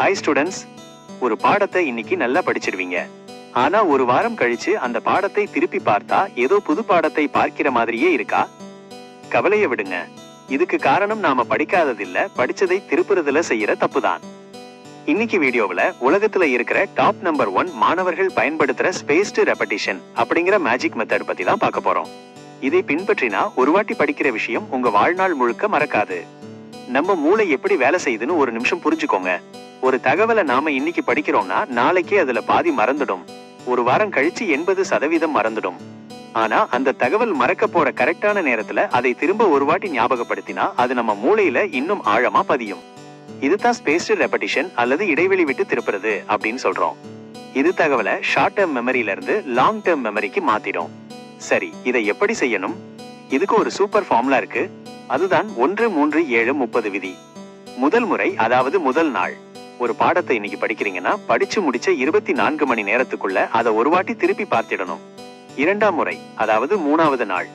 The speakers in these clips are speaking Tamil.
ஹாய் ஸ்டூடெண்ட்ஸ் ஒரு பாடத்தை இன்னைக்கு நல்லா படிச்சிருவீங்க ஆனா ஒரு வாரம் கழிச்சு அந்த பாடத்தை திருப்பி பார்த்தா ஏதோ புது பாடத்தை பார்க்கிற மாதிரியே இருக்கா? கவலைய விடுங்க. இதுக்கு காரணம் நாம படிக்காததில்ல படிச்சதை திருப்புறதுல செய்யற தப்புதான். இன்னைக்கு வீடியோவுல உலகத்துல இருக்கிற டாப் நம்பர் ஒன் மாணவர்கள் பயன்படுத்துற ஸ்பேஸ்டு ரெப்படிஷன் அப்படிங்கிற மேஜிக் மெத்தட் பத்தி தான் பார்க்க போறோம். இதை பின்பற்றினா ஒரு வாட்டி படிக்கிற விஷயம் உங்க வாழ்நாள் முழுக்க மறக்காது. நம்ம மூளை எப்படி வேலை செய்யுதுன்னு ஒரு நிமிஷம் புரிஞ்சுக்கோங்க. ஒரு தகவலை நாம இன்னைக்கு படிக்கிறோம்னா நாளைக்கே அதுல பாதி மறந்துடும். ஒரு வாரம் கழிச்சு எண்பது சதவீதம் மறந்துடும். ஆனா அந்த தகவல் மறக்க போற கரெக்டான நேரத்துல அதை திரும்ப ஒரு வாட்டி ஞாபகப்படுத்தினா அது நம்ம மூளையில இன்னும் ஆழமா பதியும். இதுதான் ஸ்பேஸ்டு ரெப்படிஷன் அல்லது இடைவெளி விட்டு திருப்புறது அப்படின்னு சொல்றோம். இது தகவலை ஷார்ட் டேர்ம் மெமரியில இருந்து லாங் டேர்ம் மெமரிக்கு மாத்திடும். சரி இதை எப்படி செய்யணும்? இதுக்கு ஒரு சூப்பர் ஃபார்முலா இருக்கு. அதுதான் ஒன்று மூன்று ஏழு முப்பது விதி. முதல் முறை அதாவது முதல் நாள். ஒரு பாடத்தை இன்னைக்கு படிக்கிறீங்கன்னா படிச்சு முடிச்ச இருபத்தி நான்கு மணி நேரத்துக்குள்ள அதை ஒரு வாட்டி திருப்பி பார்த்திடணும். இரண்டாம் முறை அதாவது மூணாவது நாள்.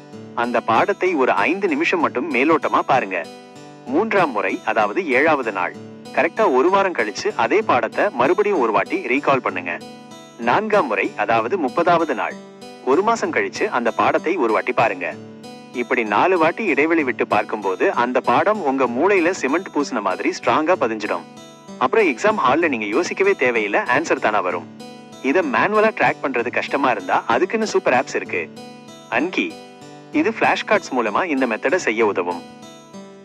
அந்த பாடத்தை ஒரு ஐந்து நிமிஷம் மட்டும் மேலோட்டமா பாருங்க. மூன்றாம் முறை அதாவது ஏழாவது நாள். கரெக்டா ஒரு வாரம் கழிச்சு அதே பாடத்தை மறுபடியும் ஒரு வாட்டி ரீகால் பண்ணுங்க. நான்காம் முறை அதாவது முப்பதாவது நாள். ஒரு மாசம் கழிச்சு அந்த பாடத்தை ஒரு வாட்டி பாருங்க. இப்படி நாலு வாட்டி இடைவெளி விட்டு பார்க்கும்போது அந்த பாடம் உங்க மூளையில சிமெண்ட் பூசின மாதிரி ஸ்ட்ராங்கா பதிஞ்சிடும். அப்புறம் எக்ஸாம் ஹாலில் நீங்க யோசிக்கவே தேவையில்லை ஆன்சர் தானா வரும். இத மேனுவலா ட்ராக் பண்றது கஷ்டமா இருந்தா அதுக்குன்னு சூப்பர் ஆப்ஸ் இருக்கு. அன்கி இது ஃப்ளாஷ் கார்ட்ஸ் மூலமா இந்த மெத்தடை செய்ய உதவும்.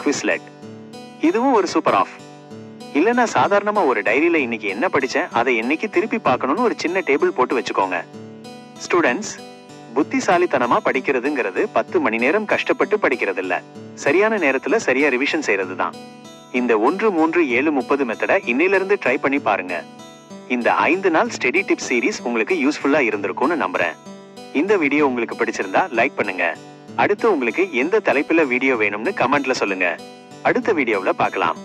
குவிஸ்லெட் இதுவும் ஒரு சூப்பர் ஆஃப் இல்லனா சாதாரணமா ஒரு டைரியில் இன்னைக்கு என்ன படிச்சேன் அதை என்னைக்கு திருப்பி பார்க்கணும்னு ஒரு சின்ன டேபிள் போட்டு வச்சுக்கோங்க. ஸ்டூடெண்ட்ஸ் புத்திசாலித்தனமா படிக்கிறதுங்கிறது பத்து மணி நேரம் கஷ்டப்பட்டு படிக்கிறது இல்ல சரியான நேரத்துல சரியா ரிவிஷன் செய்யறது தான் இந்த ஒன்று மூன்று ஏழு முப்பது மெத்தட இன்னிலிருந்து ட்ரை பண்ணி பாருங்க. இந்த ஐந்து நாள் ஸ்டெடி டிப் சீரிஸ் உங்களுக்கு யூஸ்ஃபுல்லா இருந்திருக்கும்னு நம்புறேன். இந்த வீடியோ உங்களுக்கு பிடிச்சிருந்தா லைக் பண்ணுங்க. அடுத்து உங்களுக்கு எந்த தலைப்புல வீடியோ வேணும்னு கமெண்ட்ல சொல்லுங்க. அடுத்த வீடியோவுல பார்க்கலாம்.